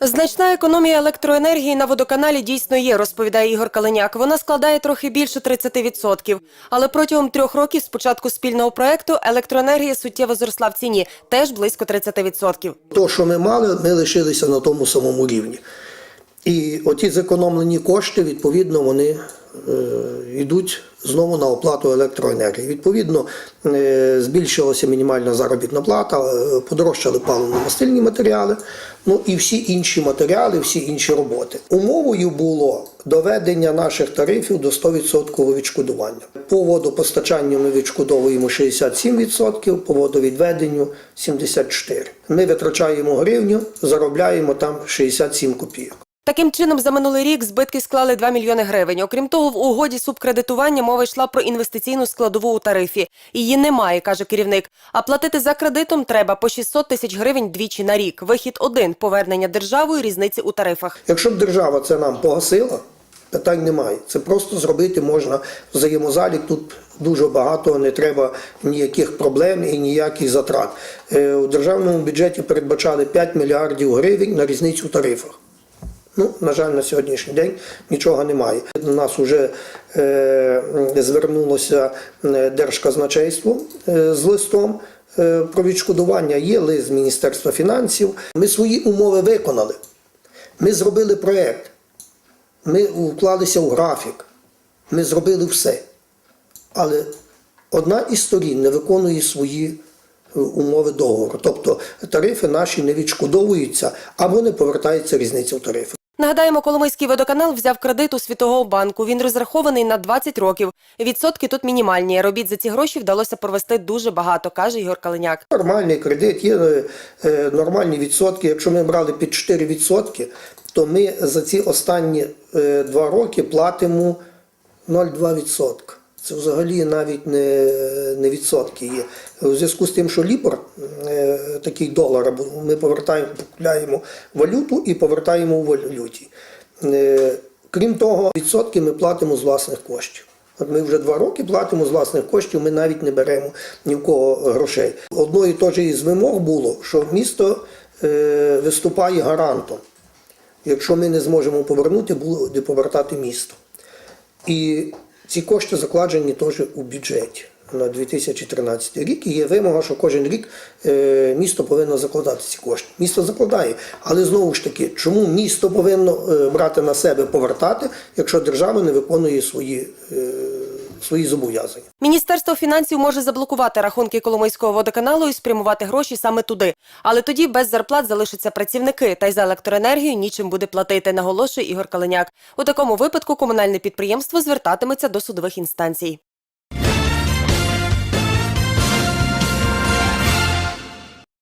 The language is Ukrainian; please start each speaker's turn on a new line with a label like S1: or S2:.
S1: Значна економія електроенергії на водоканалі дійсно є, розповідає Ігор Калиняк. Вона складає трохи більше 30%. Але протягом трьох років з початку спільного проекту електроенергія суттєво зросла в ціні, теж близько 30%.
S2: То, що ми мали, ми лишилися на тому самому рівні. І оті зекономлені кошти, відповідно, вони е, йдуть знову на оплату електроенергії. Відповідно, е, збільшилася мінімальна заробітна плата, е, подорожчали паливно-мастильні матеріали, ну і всі інші матеріали, всі інші роботи. Умовою було доведення наших тарифів до 100% відшкодування. По водопостачанню ми відшкодовуємо 67%, по водовідведенню 74%. Ми витрачаємо гривню, заробляємо там 67 копійок.
S1: Таким чином, за минулий рік збитки склали 2 мільйони гривень. Окрім того, в угоді субкредитування мова йшла про інвестиційну складову у тарифі. Її немає, каже керівник. А платити за кредитом треба по 600 тисяч гривень двічі на рік. Вихід один повернення державою різниці у тарифах.
S2: Якщо б держава це нам погасила, питань немає. Це просто зробити можна взаємозалік. Тут дуже багато, не треба ніяких проблем і ніяких затрат. Е, У державному бюджеті передбачали 5 мільярдів гривень на різницю у тарифах. Ну, на жаль, на сьогоднішній день нічого немає. До нас вже е, звернулося Держказначейство е, з листом е, про відшкодування. Є лист Міністерства фінансів. Ми свої умови виконали. Ми зробили проєкт. Ми уклалися у графік. Ми зробили все. Але одна із сторін не виконує свої е, умови договору. Тобто тарифи наші не відшкодовуються або не повертається різниця в тарифах.
S1: Нагадаємо, Коломийський водоканал взяв кредит у Світового банку. Він розрахований на 20 років. Відсотки тут мінімальні. Робіт за ці гроші вдалося провести дуже багато, каже Ігор Калиняк.
S2: Нормальний кредит, є е, е, нормальні відсотки. Якщо ми брали під 4 відсотки, то ми за ці останні е, два роки платимо 0,2 відсотка. Це взагалі навіть не, не відсотки є. У зв'язку з тим, що ліпор, такий долар, або ми повертаємо, купляємо валюту і повертаємо у валюті. Е, крім того, відсотки ми платимо з власних коштів. От ми вже два роки платимо з власних коштів, ми навіть не беремо ні в кого грошей. Одною теж із вимог було, що місто е, виступає гарантом. Якщо ми не зможемо повернути, буде повертати місто. І ці кошти закладені теж у бюджеті на 2013 рік. І є вимога, що кожен рік е, місто повинно закладати ці кошти. Місто закладає, але знову ж таки, чому місто повинно е, брати на себе повертати, якщо держава не виконує свої, е, свої зобов'язання?
S1: Міністерство фінансів може заблокувати рахунки Коломийського водоканалу і спрямувати гроші саме туди. Але тоді без зарплат залишаться працівники, та й за електроенергію нічим буде платити, наголошує Ігор Калиняк. У такому випадку комунальне підприємство звертатиметься до судових інстанцій.